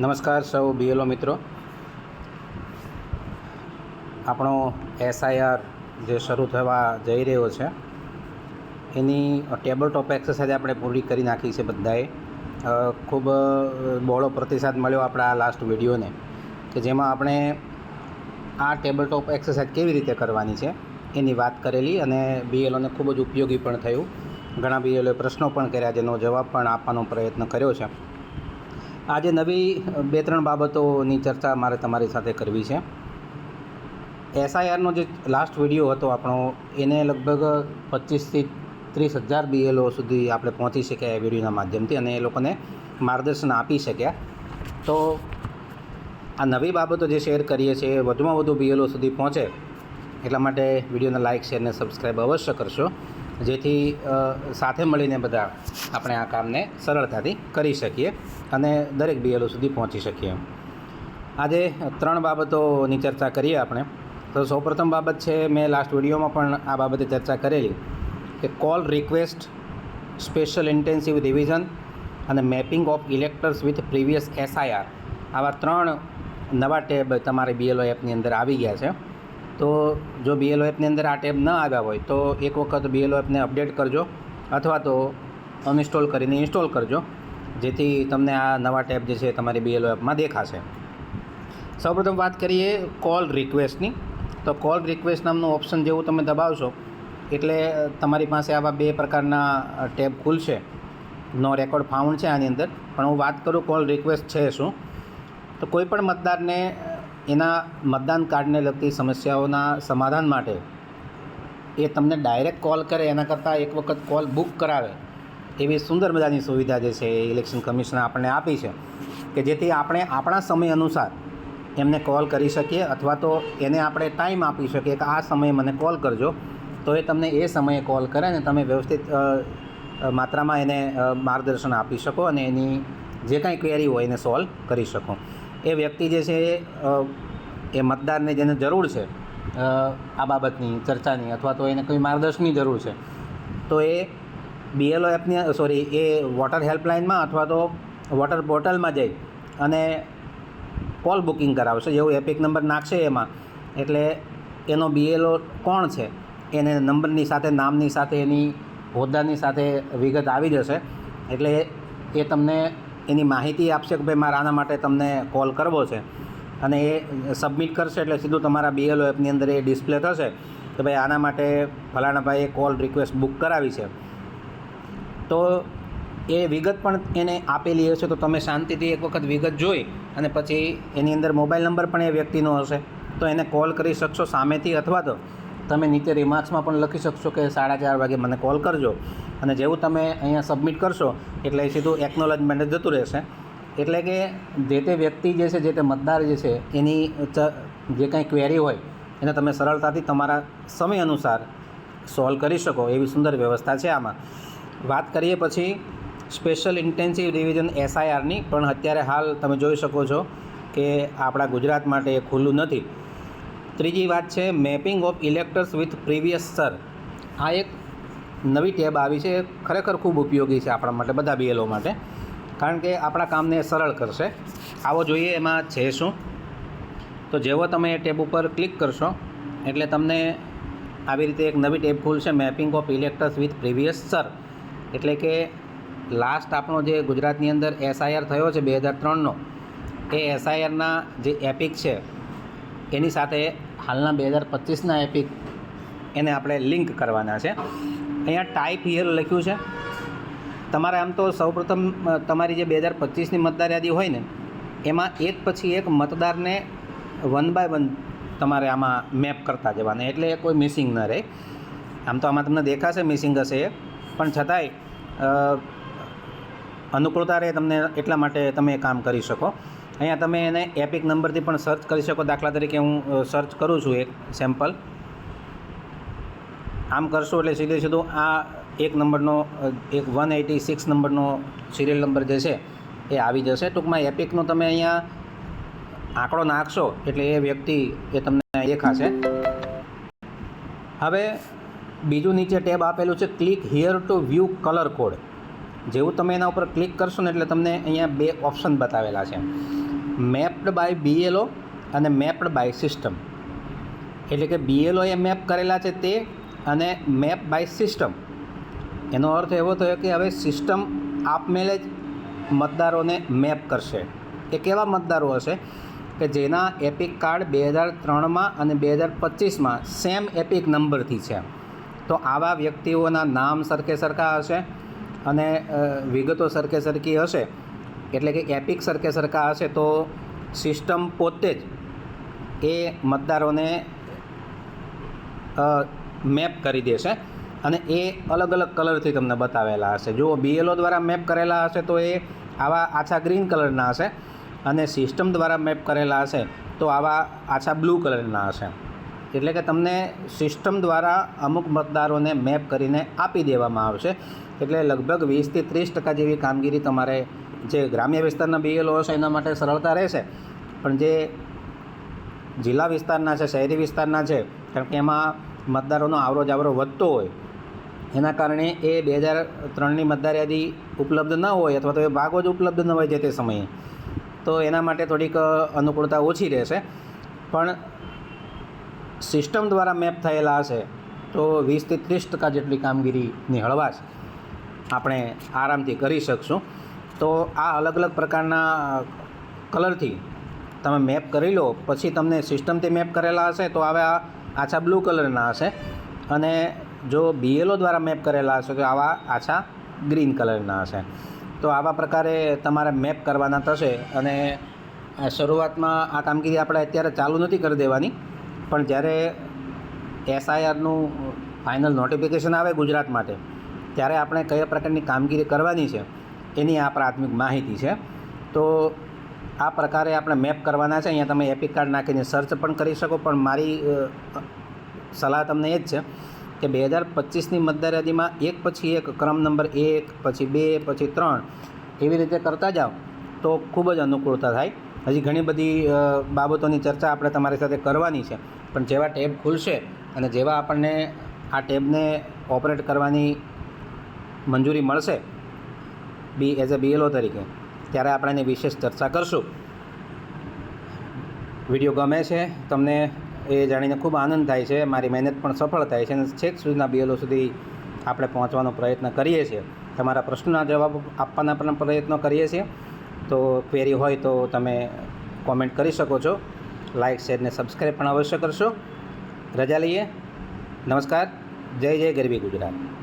નમસ્કાર સૌ બીએલઓ મિત્રો. આપણો એસઆઈઆર જે શરૂ થવા જઈ રહ્યો છે, એની ટેબલ ટોપ એક્સરસાઇઝ આપણે પૂરી કરી નાખી છે બધાએ. ખૂબ બહોળો પ્રતિસાદ મળ્યો આપણા આ લાસ્ટ વિડીયોને, કે જેમાં આપણે આ ટેબલ ટોપ એક્સરસાઇઝ કેવી રીતે કરવાની છે, એની વાત કરેલી અને બીએલઓને ખૂબ જ ઉપયોગી પણ થયું. ઘણા બીએલઓએ પ્રશ્નો પણ કર્યા જેનો જવાબ પણ આપવાનો પ્રયત્ન કર્યો છે. આજે નવી બે ત્રણ બાબતોની ચર્ચા મારે તમારી સાથે કરવી છે. એસઆઈઆરનો જે લાસ્ટ વીડિયો હતો આપણો, એને લગભગ પચીસથી ત્રીસ હજાર બીએલઓ સુધી આપણે પહોંચી શક્યા એ વિડીયોના માધ્યમથી અને એ લોકોને માર્ગદર્શન આપી શક્યા. તો આ નવી બાબતો જે શેર કરીએ છીએ એ વધુમાં વધુ બીએલઓ સુધી પહોંચે. એટલા માટે વિડીયોને લાઇક શેર અને સબસ્ક્રાઈબ અવશ્ય કરશો. જેથી સાથે મળીને બધા આપણે આ કામને સરળતાથી કરી શકીએ અને દરેક બીએલઓ સુધી પહોંચી શકીએ. આજે ત્રણ બાબતોની ચર્ચા કરીએ આપણે. તો સૌપ્રથમ બાબત છે, મેં લાસ્ટ વિડીયોમાં પણ આ બાબતે ચર્ચા કરેલી કે call request special intensive revision અને mapping of electors with previous SIR આવા ત્રણ નવા ટેબ તમારી બીએલઓ એપની અંદર આવી ગયા છે. તો જો બીએલઓ એપની અંદર આ ટેબ ન આવ્યા હોય, તો એક વખત બીએલઓ એપને અપડેટ કરજો અથવા તો અનઇન્સ્ટોલ કરીને ઇન્સ્ટોલ કરજો, જેથી તમને આ નવા ટેબ જે છે તમારી બીએલઓ એપમાં દેખાશે. સૌપ્રથમ વાત કરીએ કોલ રિક્વેસ્ટની તો કોલ રિક્વેસ્ટ નામનું ઓપ્શન જેવું તમે દબાવશો, એટલે તમારી પાસે આવા બે પ્રકારના ટેબ ખુલશે. નો રેકોર્ડ ફાઉન્ડ છે આની અંદર, પણ હું વાત કરું કોલ રિક્વેસ્ટ છે શું, તો કોઈ પણ મતદારને એના મતદાન કાર્ડને લગતી સમસ્યાઓના સમાધાન માટે એ તમને ડાયરેક્ટ કોલ કરે, એના કરતાં એક વખત કોલ બુક કરાવે, એવી સુંદર મજાની સુવિધા જે છે એ ઇલેક્શન કમિશને આપણને આપી છે કે જેથી આપણે આપણા સમય અનુસાર એમને કોલ કરી શકીએ અથવા તો એને આપણે ટાઈમ આપી શકીએ કે આ સમયે મને કોલ કરજો. તો એ તમને એ સમયે કોલ કરે ને તમે વ્યવસ્થિત માત્રામાં એને માર્ગદર્શન આપી શકો અને એની જે કાંઈ ક્વેરી હોય એને સોલ્વ કરી શકો. એ વ્યક્તિ જે છે એ, મતદારને જેને જરૂર છે આ બાબતની ચર્ચાની અથવા તો એને કોઈ માર્ગદર્શનની જરૂર છે તો એ બીએલઓ એપની સોરી એ વોટર હેલ્પલાઇનમાં અથવા તો વોટર પોર્ટલમાં જઈ અને કોલ બુકિંગ કરાવશે જેવું એપિક નંબર નાખશે એમાં. એટલે એનો બીએલઓ કોણ છે એને નંબરની સાથે નામની સાથે એની હોદ્દાની સાથે વિગત આવી જશે. એટલે એ તમને એની માહિતી આપશે કે ભાઈ મારે આના માટે તમને કોલ કરવો છે? અને એ સબમિટ કરશે એટલે સીધું તમારા બીએલઓ એપની અંદર એ ડિસ્પ્લે થશે કે ભાઈ આના માટે ફલાણા ભાઈએ કોલ રિક્વેસ્ટ બુક કરાવી છે. તો એ વિગત પણ એને આપેલી હશે તો તમે શાંતિથી એક વખત વિગત જોઈ અને પછી એની અંદર મોબાઈલ નંબર પણ એ વ્યક્તિનો હશે. તો એને કોલ કરી શકશો સામેથી અથવા તો તમે નીચે રિમાર્ક્સમાં પણ લખી શકશો કે સાડા ચાર વાગે મને કોલ કરજો. અને જેવું તમે અહીંયા સબમિટ કરશો, એટલે સીધું એકનોલેજમેન્ટ જતું રહેશે. એટલે કે જે તે વ્યક્તિ જે છે, જે તે મતદાર જે છે, એની જે કાંઈ ક્વેરી હોય, એને તમે સરળતાથી તમારા સમય અનુસાર સોલ્વ કરી શકો, એવી સુંદર વ્યવસ્થા છે આમાં. વાત કરીએ પછી સ્પેશિયલ ઇન્ટેન્સિવ રિવિઝન એસઆઈઆરની પણ અત્યારે હાલ તમે જોઈ શકો છો કે આપણા ગુજરાત માટે એ ખુલ્લું નથી. ત્રીજી વાત છે, mapping of electors with previous SIR. આ એક નવી ટેબ આવી છે, ખરેખર ખૂબ ઉપયોગી છે આપણા માટે, બધા બીએલઓ માટે. કારણ કે આપણા કામને સરળ કરશે. આવો જોઈએ એમાં છે શું. તો જેવો તમે એ ટેબ ઉપર ક્લિક કરશો, એટલે તમને આવી રીતે એક નવી ટેબ ખુલશે, mapping of electors with previous SIR. એટલે કે લાસ્ટ આપણો જે ગુજરાતની અંદર એસઆઈઆર થયો છે, બે હજાર ત્રણનો, એ એસઆઈઆરના જે એપિક છે એની સાથે હાલના બે હજાર પચીસના એપિક એને આપણે લિંક કરવાના છે. અહીંયા ટાઈપ હિયર લખ્યું છે. તમારે આમ તો સૌપ્રથમ તમારી જે બે હજાર પચીસની મતદાર યાદી હોય ને, એમાં એક પછી એક મતદારને વન બાય વન તમારે આમાં મેપ કરતા જવાના. એટલે કોઈ મિસિંગ ન રહે. આમ તો આમાં તમને દેખાશે મિસિંગ હશે એ. પણ છતાંય અનુકૂળતા રહે તમને એટલા માટે તમે એ કામ કરી શકો. અહીંયા તમે એને એપિક નંબરથી પણ સર્ચ કરી શકો. દાખલા તરીકે હું સર્ચ કરું છું એક સેમ્પલ આમ કરશો એટલે સીધે સીધું આ એક નંબરનો એક વન એટી સિક્સ નંબરનો સિરિયલ નંબર જે છે એ આવી જશે. ટૂંકમાં એપિકનો તમે અહીંયા આંકડો નાખશો એટલે એ વ્યક્તિ એ તમને દેખાશે. હવે બીજું નીચે ટેબ આપેલું છે click here to view colour code જેવું તમે એના ઉપર ક્લિક કરશો ને એટલે તમને અહીંયા બે ઓપ્શન બતાવેલા છે. મેપ્ડ બાય બીએલઓ અને મેપ્ડ બાય સિસ્ટમ. એટલે કે બીએલઓએ મેપ કરેલા છે તે અને મેપ બાય સિસ્ટમ. એનો અર્થ એવો થયો કે હવે સિસ્ટમ આપમેળે જ મતદારોને મેપ કરશે. એ કેવા મતદારો હશે? કે જેના એપિક કાર્ડ બે હજાર ત્રણમાં અને બે હજાર પચીસમાં સેમ એપિક નંબરથી છે. તો આવા વ્યક્તિઓના નામ સરખે સરખા હશે અને વિગતો સરખે સરખી હશે. એટલે કે એપિક સરખે સરખા હશે તો સિસ્ટમ પોતે જ એ મતદારોને મેપ કરી દેશે અને એ અલગ અલગ કલરથી તમને બતાવેલા હશે. જો બીએલઓ દ્વારા મેપ કરેલા હશે તો એ આવા આછા ગ્રીન કલરના હશે અને સિસ્ટમ દ્વારા મેપ કરેલા હશે તો આવા આછા બ્લુ કલરના હશે. એટલે કે તમને સિસ્ટમ દ્વારા અમુક મતદારોને મેપ કરીને આપી દેવામાં આવશે. એટલે લગભગ વીસથી ત્રીસ ટકા જેવી કામગીરી તમારે જે ગ્રામ્ય વિસ્તારના બીએલઓ છે એના માટે સરળતા રહેશે. પણ જે જિલ્લા વિસ્તારના છે, શહેરી વિસ્તારના છે, કારણ કે એમાં મતદારોનો આવરો જાવરો વધતો હોય, એના કારણે એ બે હજાર ત્રણની મતદાર યાદી ઉપલબ્ધ ન હોય અથવા તો એ ભાગો જ ઉપલબ્ધ ન હોય જે તે સમયે. તો એના માટે થોડીક અનુકૂળતા ઓછી રહેશે. પણ સિસ્ટમ દ્વારા મેપ થયેલા હશે, તો વીસથી ત્રીસ ટકા જેટલી કામગીરીની હળવાશ આપણે આરામથી કરી શકશું. તો આ અલગ અલગ પ્રકારના કલરથી તમે મેપ કરી લો. પછી તમને સિસ્ટમથી મેપ કરેલા હશે તો આવા આછા બ્લુ કલરના હશે. અને જો બીએલઓ દ્વારા મેપ કરેલા હશે તો આવા આછા ગ્રીન કલરના હશે. તો આવા પ્રકારે તમારે મેપ કરવાના થશે અને આ શરૂઆતમાં આ કામગીરી આપણે અત્યારે ચાલુ નથી કરી દેવાની. પણ જ્યારે એસઆઈઆરનું ફાઇનલ નોટિફિકેશન આવે ગુજરાત માટે, ત્યારે આપણે કયા પ્રકારની કામગીરી કરવાની છે એની આ પ્રાથમિક માહિતી છે. તો આ પ્રકારે આપણે મેપ કરવાના છે. અહીંયા તમે એપિક કાર્ડ નાખીને સર્ચ પણ કરી શકો. પણ મારી સલાહ તમને એ જ છે કે બે હજાર પચીસની મતદાર એક પછી એક, ક્રમ નંબર એક, પછી બે, પછી ત્રણ એવી રીતે કરતા જાઓ તો ખૂબ જ અનુકૂળતા થાય. હજી ઘણી બધી બાબતોની ચર્ચા આપણે તમારી સાથે કરવાની છે. પણ જેવા ટેબ ખુલશે અને જેવા આપણને આ ટેબને ઓપરેટ કરવાની મંજૂરી મળશે બી એઝ અ બીએલઓ તરીકે. ત્યારે આપણે એની વિશેષ ચર્ચા કરશું. વીડિયો ગમે છે, તમને એ જાણીને ખૂબ આનંદ થાય છે, મારી મહેનત પણ સફળ થાય છે અને છેક સુધીના બીએલઓ સુધી આપણે પહોંચવાનો પ્રયત્ન કરીએ છીએ. તમારા પ્રશ્નના જવાબ આપવાના પણ પ્રયત્નો કરીએ છીએ. તો ક્વેરી હોય તો તમે કોમેન્ટ કરી શકો છો. લાઇક શેર ને સબસ્ક્રાઈબ પણ અવશ્ય કરશો. રજા લઈએ. નમસ્કાર. જય જય ગરવી ગુજરાત.